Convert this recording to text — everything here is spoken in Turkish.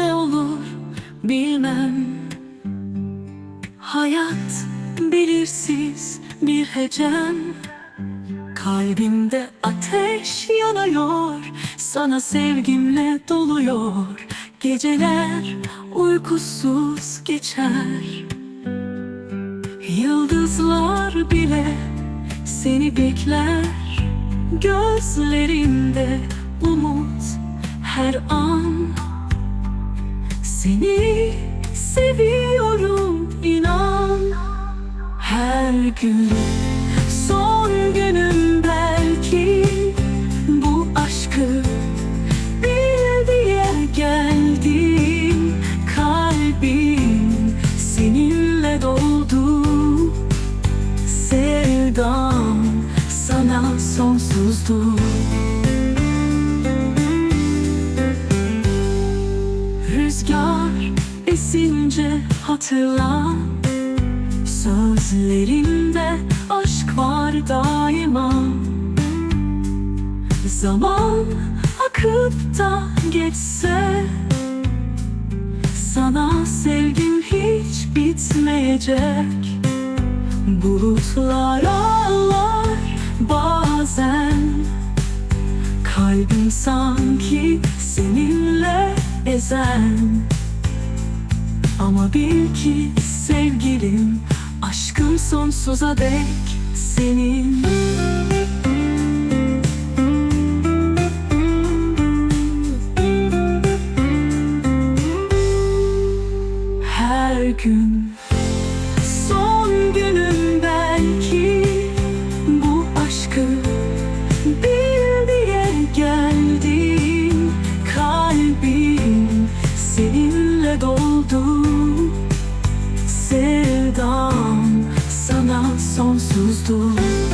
Ne olur bilmem. Hayat belirsiz bir hecem Kalbimde ateş yanıyor Sana sevgimle doluyor. Geceler uykusuz geçer. Yıldızlar bile seni bekler. Gözlerinde umut her an Seni seviyorum inan. Her gün esince hatırla. Sözlerinde aşk var daima. Zaman akıp da geçse Sana sevgim hiç bitmeyecek. Bulutlar ağlar bazen. Kalbim sanki seninle ezen Ama bil ki sevgilim Aşkım sonsuza dek senin. Her gün Son günüm belki Bu aşkı bil diye geldim. Kalbim seninle doldu sonsuzdu.